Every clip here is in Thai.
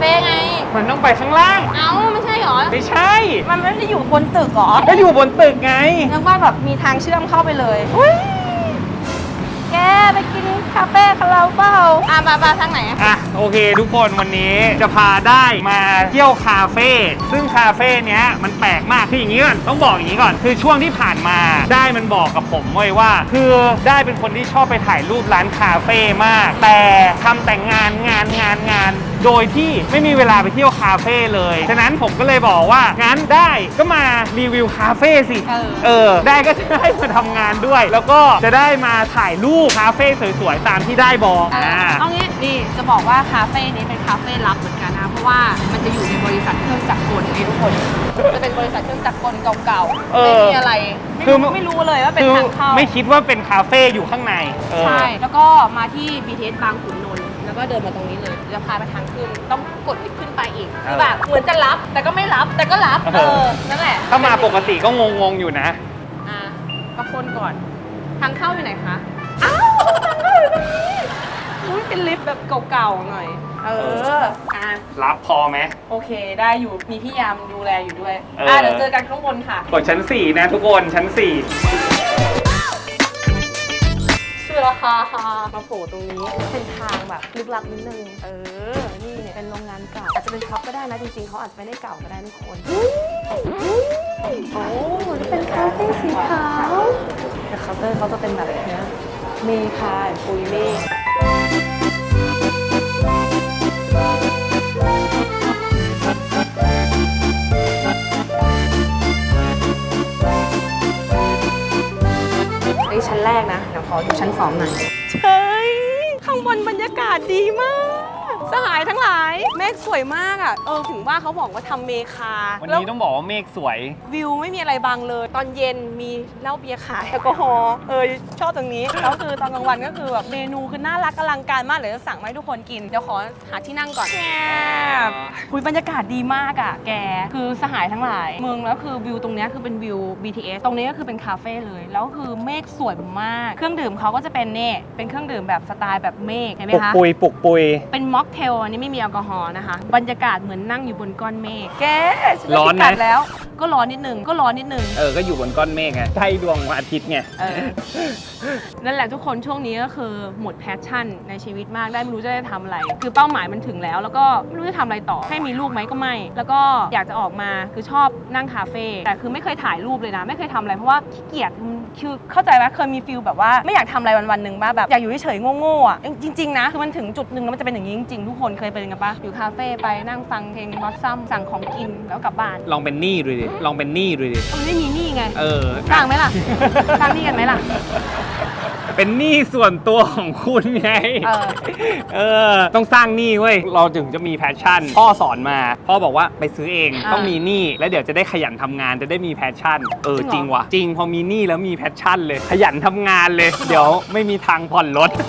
เฟ่ไง มันต้องไปข้างล่าง เอ้าไม่ใช่เหรอ ไม่ใช่มันไม่ได้อยู่บนตึกเหรอก็อยู่บนตึกไง นึกว่าแบบมีทางเชื่อมเข้าไปเลยอุ๊ยแกไปกินคาเฟ่กับเราเปล่าอะมามาทางไหนอะโอเค ทุกคนวันนี้จะพาได้มาเที่ยวคาเฟ่ซึ่งคาเฟ่เนี้ยมันแปลกมากคืออย่างนี้ก่อนต้องบอกอย่างนี้ก่อน คือช่วงที่ผ่านมาได้มันบอกกับผมไว้ว่า คือได้เป็นคนที่ชอบไปถ่ายรูปร้านคาเฟ่มาก แต่ทำแต่งงานงานงานงาน โดยที่ไม่มีเวลาไปเที่ยวคาเฟ่เลย ฉะนั้นผมก็เลยบอกว่า งั้นได้ก็มารีวิวคาเฟ่สิ เออ เออ ได้ก็จะได้มาทำงานด้วย แล้วก็จะได้มาถ่ายรูปคาเฟ่สวยๆ ตามที่ได้บอกเอออ่า เอางี้นี่จะบอกว่าคาเฟ่นี้เป็นคาเฟ่ลับเหมือนกันนะ เพราะว่ามันจะอยู่ในบริษัทเครื่องจักรกลไอ้ทุกคน จะเป็นบริษัทเครื่องจักรกลเก่าเอๆอไม่มีอะไร ไม่คือ รู้ไม่รู้เลยว่าเป็นคือทางเข้า ไม่คิดว่าเป็นคาเฟ่อยู่ข้างในเออ ใช่ แล้วก็มาที่ BTS บางขุนนนท์ แล้วก็เดินมาตรงนี้เลยเดี๋ยวพาไปทางขึ้นต้องกดลิฟต์ขึ้นไปอีกคือแบบเหมือนจะรับแต่ก็ไม่รับแต่ก็รับเออนั่นแหละถ้ามาปกติก็งงๆอยู่นะอะก็คนก่อนทางเข้าอยู่ไหนคะอ้าวทางเข้าอยู่ตรงนี้อุ้ยเป็นลิฟต์แบบเก่าๆหน่อย เอออะรับพอไหมโอเค ได้อยู่มีพี่ยามดูแลอยู่ด้วยเอออ่อะเดี๋ยวเจอกันข้างบนค่ะ กดชั้น 4 นะทุกคนชั้นชื่ อราคาค่ะมาโผล่ตรงนี้ เป็นทางแบบลึกลับนิดนึง เออ นี่เนี่ยเป็นโรงงานเก่า อาจจะเป็นท็อปก็ได้นะ จริงๆเขาอาจจะไม่ได้เก่าก็ได้ทุกคน โอ้นี่เป็นคาเฟ่สีขาวแต่เคาน์เตอร์เขาจะเป็นแบบเนี้ยเมคาปุยเมฆ กนะเดี๋ยวขอชั้นสองหน่อยเฮ้ยข้างบนบรรยากาศดีมาก สหายทั้งหลาย เมฆสวยมากอะ เออถึงว่าเขาบอกว่าทำเมคา4วันแล้วนี้ต้องบอกว่าเมฆสวย วิวไม่มีอะไรบังเลย ตอนเย็นมีเหล้าเบียร์ขายแอลกอฮอล์เออชอบตรงนี้ แล้วคือตอนกลางวันก็คือแบบเมนูคือน่ารักอลังการมากเดี๋ยวจะสั่งมาให้ทุกคนกิน เดี๋ยวขอหาที่นั่งก่อนแกคุยบรรยากาศดีมากอะ แก คือสหายทั้งหลาย เมืองแล้วคือวิวตรงเนี้ยคือเป็นวิว BTS ตรงนี้ก็คือเป็นคาเฟ่เลย แล้วคือเมฆสวยมาก เครื่องดื่มเขาก็จะเป็นเน่เป็นเครื่องดื่มแบบสไตล์แบบเมฆเห็นไหมปุกคะ ปุยปุกปุย เป็นม็อกเทลอันนี้ไม่มีแอลกอฮอล์นะคะ บรรยากาศเหมือนนั่งอยู่บนก้อนเมฆแกฉัด้ร้อนไหม พิกัดแล้ว ก็ร้อนนิดนึงก็ร้อนนิดนึง เออ ก็อยู่บนก้อนเมฆไงใกล้ดวงอาทิตย์ไง เออ นั่นแหละทุกคนช่วงนี้ก็คือหมดแพชชั่นในชีวิตมากได้ไม่รู้จะได้ทำอะไร คือเป้าหมายมันถึงแล้ว แล้วก็ไม่รู้จะทำอะไรต่อให้มีลูกไหมก็ไม่ แล้วก็อยากจะออกมาคือชอบนั่งคาเฟ่แต่คือไม่เคยถ่ายรูปเลยนะ ไม่เคยทำอะไรเพราะว่าขี้เกียจมันคือเข้าใจไหมเคยมีฟิลแบบว่าไม่อยากทำอะไรวันๆหนึ่งบ้าแบบอยากอยู่เฉยๆโง่ๆอะจริงๆนะคือมันถึงจุดหนึ่งแล้วมันจะเป็นอย่างนี้จริงๆทุกคนเคยเป็นกันปะอยู่คาเฟ่ไปนั่งฟังเพลงมอสซัมสั่งของกินแล้วกลับบ้านลองเป็นหนี้ดูดิ ลองเป็นหนี้ดูดิ มันไม่มีหนี้ไงเออ สร้างไหมล่ะ สร้างหนี้กันไหมล่ะ เป็นหนี้ส่วนตัวของคุณไง เออ เออ ต้องสร้างหนี้เว้ย เราถึงจะมีแพชชั่น พ่อสอนมา พ่อบอกว่าไปซื้อเอง อ่าต้องมีหนี้ แล้วเดี๋ยวจะได้ขยันทำงาน จะได้มีแพชชั่น เออ จจริริงงเหรอ ว่ะ จริง พอมีหนี้แล้วมีแพชชั่นเลย ขยันทำงานเลย เดี๋ยวไม่มีทางผ่อนรถเ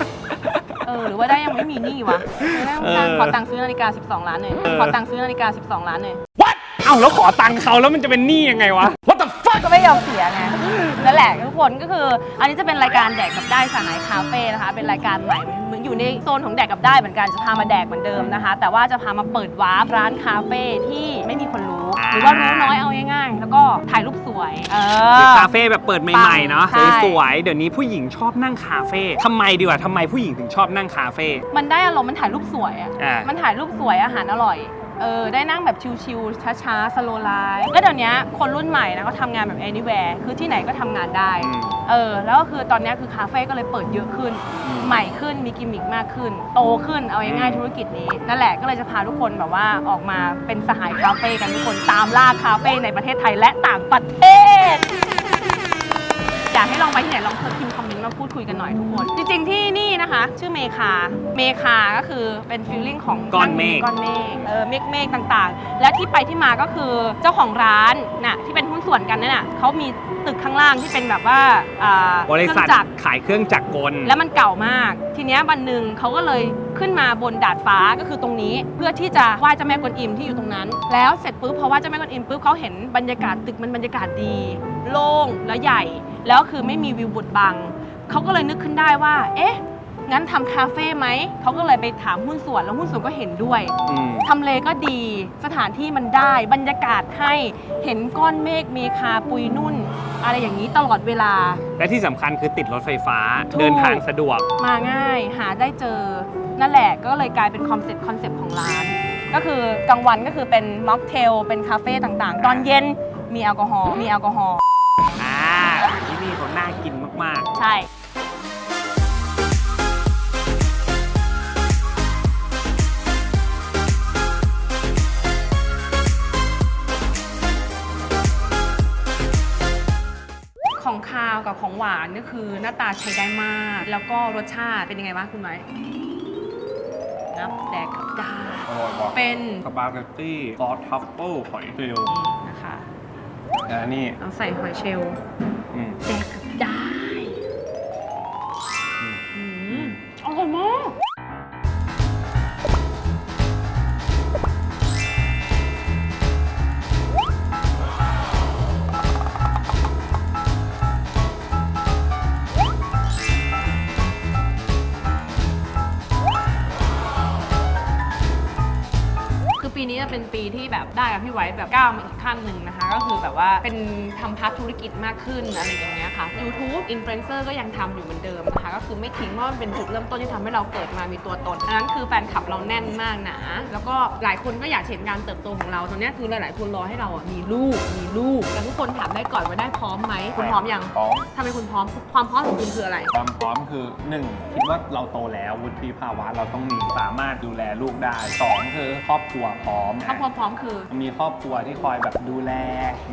ออหรือว่าได้ยังไม่มีหนี้วะไม่ได้เออขอตังค์ซื้อนาฬิกา 12 ล้านหน่อยเออขอตังค์ซื้อนาฬิกา 12 ล้านหน่อย What เอ้าแล้วขอตังค์เขาแล้วมันจะเป็นหนี้ยังไงวะ ยอมเสียไงนั่นแหละทุกคนก็คือ อันนี้จะเป็นรายการแดกกับได้สหายคาเฟ่นะคะ เป็นรายการใหม่เหมือนอยู่ในโซนของแดกกับได้เหมือนกันจะพามาแดกเหมือนเดิมนะคะ แต่ว่าจะพามาเปิดวาร์ปร้านคาเฟ่ที่ไม่มีคนรู้ หรือว่ารู้น้อยเอาง่ายๆแล้วก็ถ่ายรูปสวย เออคาเฟ่แบบเปิดใหม่ๆเนาะใช่ สวยๆเดี๋ยวนี้ผู้หญิงชอบนั่งคาเฟ่ทำไมดีกว่าทำไมผู้หญิงถึงชอบนั่งคาเฟ่ มันได้อารมณ์มันถ่ายรูปสวยอะอ่ามั มันถ่ายรูปสวยอาหารอร่อย เออได้นั่งแบบชิลๆช้าๆสโลไลฟ์แล้วเดี๋ยวนี้คนรุ่นใหม่นะเขาทำงานแบบ anywhere คือที่ไหนก็ทำงานได้ อืม เออแล้วก็คือตอนนี้คือคาเฟ่ก็เลยเปิดเยอะขึ้นอืมใหม่ขึ้นมีกิมมิคมากขึ้น โตขึ้นเอาง่ายอืมๆธุรกิจนี้ นั่นแหละก็เลยจะพาทุกคนแบบว่าออกมาเป็นสหายคาเฟ่กันทุกคนตามล่าคาเฟ่ในประเทศไทยและต่างประเทศอยากให้ลองไปที่ไหนลองพิมพ์คอมเมนต์มาพูดคุยกันหน่อยทุกคน จริงๆที่นี่นะคะ ชื่อเมคา เมคาก็คือเป็นฟีลลิ่งของก้อนเมฆ ก้อนเมฆเออเมฆเมฆต่างๆ และที่ไปที่มาก็คือเจ้าของร้านน่ะที่เป็นหุ้นส่วนกันนั่นน่ะเขามีตึกข้างล่างที่เป็นแบบว่าอ่าบริษัทเคองจักร ขายเครื่องจักรกล แล้วมันเก่ามาก ทีเนี้ยวันหนึ่งเขาก็เลยขึ้นมาบนดาดฟ้าก็คือตรงนี้เพื่อที่จะไหว้เจ้าแม่กวนอิมที่อยู่ตรงนั้น แล้วเสร็จปุ๊บพอไหว้เจ้าแม่กวนอิมปุ๊บเขาเห็นบรรยากาศตึกมันบรรยากาศดี โล่งและใหญ่ แล้วคือไม่มีวิวบดบัง เขาก็เลยนึกขึ้นได้ว่า เอ๊ะ งั้นทำคาเฟ่ไหม เขาก็เลยไปถามหุ้นส่วน แล้วหุ้นส่วนก็เห็นด้วย อืม ทำเลก็ดี สถานที่มันได้ บรรยากาศให้ เห็นก้อนเมฆเมคาปุยนุ่น อะไรอย่างนี้ตลอดเวลา และที่สำคัญคือติดรถไฟฟ้าถูก เดินทางสะดวก มาง่ายหาได้เจอ นั่นแหละก็เลยกลายเป็นคอนเซ็ปต์คอนเซ็ปต์ของร้าน ก็คือกลางวันก็คือเป็นม็อกเทลเป็นคาเฟ่ต่างๆ ตอนเย็นมีแอลกอฮอล์มีแอลกอฮอล์อ่าที่ นี่เขาน่ากินมากใช่ ของคาวกับของหวานก็คือหน้าตาใช้ได้มาก แล้วก็รสชาติเป็นยังไงบ้างคุณไหมนับแดกกับดาอร่อยกว่าเป็นสปาเกตตี้ซอสทัฟเฟิลหอยเชลล์นะคะ แต่อันนี้เราใส่หอยเชลล์ อืม ที่แบบได้กับพี่ไว้แบบก้าวมาอีกขั้นหนึ่งนะคะ ก็คือแบบว่าเป็นทำพาร์ทธุรกิจมากขึ้นอะไรอย่างเงี้ยค่ะ YouTube Influencer ก็ยังทำอยู่เหมือนเดิมนะคะ ก็คือไม่ทิ้งเพราะมันเป็นจุดเริ่มต้นที่ทำให้เราเกิดมามีตัวตนอันนั้นคือแฟนคลับเราแน่นมากหนาแล้วก็หลายคนก็อยากเห็นการเติบโตของเราตอนเนี้ยคือหลายๆคนรอให้เราอะมีลูกมีลูกแต่ทุกคนถามได้ก่อนว่าได้พร้อมไหมคุณพร้อมยังพร้อมทำไมคุณพร้อมความพร้อมของคุณคืออะไร ความพร้อมคือ 1. คิดว่าเราโตแล้ววุฒิภาวะเราต้องมีสามารถดูแลลูกได้ 2. คือครอบครัวพร้อมครอบครัวพร้อมคือมีครอบครัวที่คอยแบบดูแล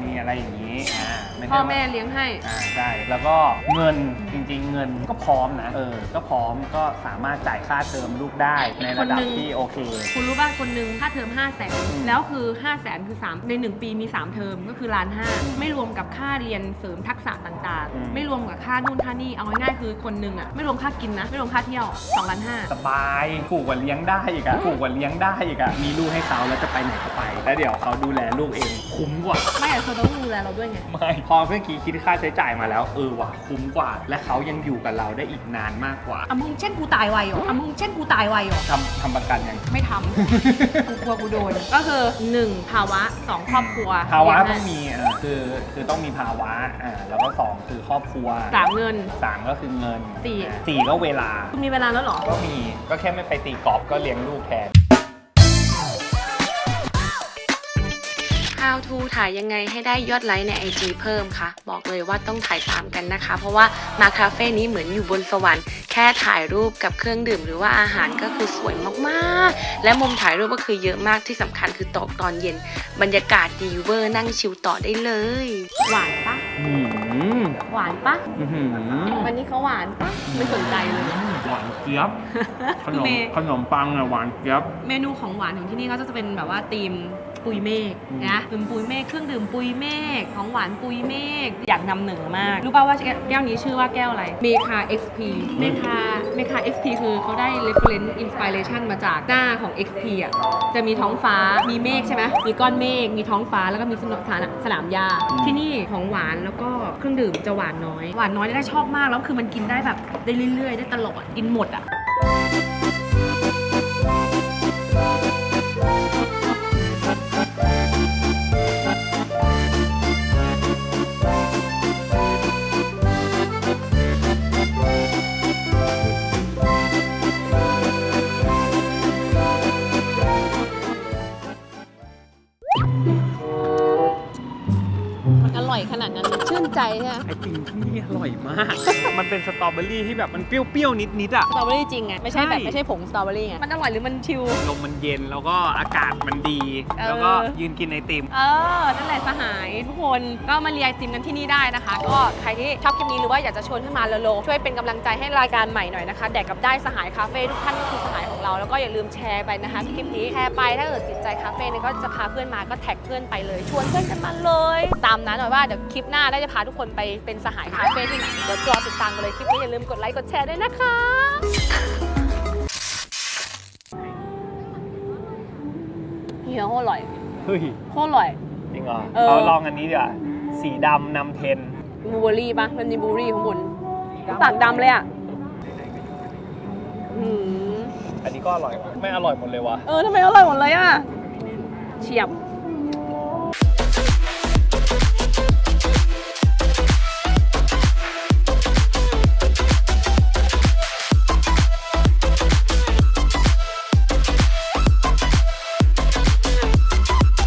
มีอะไรอย่างนี้อ่าไม่ใช่พ่อว่า แม่เลี้ยงให้ อ่าใช่แล้วก็เงินจริงๆ เงินก็พร้อมนะ เออ ก็พร้อมก็สามารถจ่ายค่าเทอมลูกได้ในระดับคนหนึ่ง ที่โอเค คุณรู้ป่ะคนหนึ่งค่าเทอม 5 0 0แสนอืมแล้วคือ 5 0 0แสนคือ 3 ใน 1 ปีมี 3 เทอมก็คือล้านห้าไม่รวมกับค่าเรียนเสริมทักษะต่างอืม ๆ ไม่รวมกับค่านู่นค่านี่เอาง่ายๆคือคนหนึ่งอะไม่รวมค่ากินนะ ไม่รวมค่าเที่ยว2ล้านห้าสบาย ถูกกว่าเลี้ยงได้อีกอะถูกกว่าเลี้ยงได้อีกอะมีลูกให้เขาแล้วจะไปไหนก็ไปแล้วเดี๋ยวเขาดูแลลูกเองคุ้มกว่า ไม่แต่เธอต้องดูแลเราด้วยไง ไม่พอเมื่อกี้คิดค่าใช้จ่ายมาแล้วเออว่ะคุ้มกว่า และเขายังอยู่กับเราได้อีกนานมากกว่าอะมึงเช่นกูตายไวเหรออะมึงเช่นกูตายไวเหรอทำทำประกันยัง ไม่ทำ กูกลัวกูโดน ก็คือ 1 ภาวะ 2 ครอบครัวภาวะเลี้ยต้องให้มีอ่าคือคือต้องมีภาวะอ่าแล้วก็สองคือครอบครัวสามเงิน สามก็คือเงินสี่อ่าสี่ก็เวลา คุณมีเวลาแล้วเหรอ ก็มีก็แค่ไม่ไปตีกอล์ฟก็เลี้ยงลูกแทน How to ถ่ายยังไงให้ได้ยอดไลค์ใน IG เพิ่มคะบอกเลยว่าต้องถ่ายตามกันนะคะ เพราะว่ามาคาเฟ่นี้เหมือนอยู่บนสวรรค์แค่ถ่ายรูปกับเครื่องดื่มหรือว่าอาหารก็คือสวยมากๆ และมุมถ่ายรูปก็คือเยอะมากที่สำคัญคือตกตอนเย็น บรรยากาศดีเวอร์นั่งชิลต่อได้เลย หวานปะอืมหวานปะอื้อหือวันนี้เขาหวานปะไม่สนใจเลยหวานเจี๊ยบขนมเมย์ขนมปังอะหวานเจี๊ยบเมนูของหวานของที่นี่ก็จะเป็นแบบว่าธีม ปุยเมฆอืมนะเป็นปุยเมฆเครื่องดื่มปุยเมฆของหวานปุยเมฆอยากนำเหนือมาก รู้ป่าวว่าแก้วนี้ชื่อว่าแก้วอะไร เมคา XP เมคาเมคา XP คือเขาได้ reference inspiration มาจากหน้าของ XP อะจะมีท้องฟ้ามีเมฆใช่ไหมมีก้อนเมฆมีท้องฟ้าแล้วก็มีสนามสนามหญ้าที่นี่ของหวานแล้วก็เครื่องดื่มจะหวานน้อย หวานน้อยได้ชอบมากแล้วคือมันกินได้แบบได้เรื่อยๆ ได้ตลอดกินหมดอะ ใจใช่ไหมไอติมที่นี่อร่อยมาก มันเป็นสตรอเบอรี่ที่แบบมันเปรี้ยวๆนิดๆอะ สตรอเบอรี่จริงไงไม่ใช่แบบใช่ ไม่ใช่ผงสตรอเบอรี่ไงมันอร่อยหรือมันชิว ลมมันเย็นแล้วก็อากาศมันดี เออ แล้วก็ยืนกินไอติม เออ นั่นแหละสหายทุกคนก็มาเรียนไอติมกันที่นี่ได้นะคะ ก็ใครที่ชอบคลิปนี้หรือว่าอยากจะชวนให้มาโลๆช่วยเป็นกำลังใจให้รายการใหม่หน่อยนะคะ แดกกับได้สหายคาเฟ่ทุกท่านก็คือสหายของ เราแล้วก็อย่าลืมแชร์ไปนะคะคลิปนี้แชร์ไปถ้าเกิดติดใจคาเฟ่เนี่ยก็จะพาเพื่อนมาก็แท็กเพื่อนไปเลย ชวนเพื่อนกันมาเลย ตามนั้นหน่อยว่าเดี๋ยวคลิปหน้าได้จะพาทุกคนไปเป็นสหายคาเฟ่ที่ไหนเดี๋ยวรอติดตามกันเลยคลิปนี้อย่าลืมกดไลค์กดแชร์ด้วยนะคะเฮียโคตรอร่อยเฮ้ยโคตรอร่อย จริงเหรอเออเขาลองอันนี้ดีกว่าสีดำนำเทรนบลูเบอร์รี่ปะมันมีบลูเบอร์รี่ข้างบนปากดำเลยอะหือ อันนี้ก็อร่อย ไม่อร่อยหมดเลยวะ เออทำไมอร่อยหมดเลยอะ เฉียบ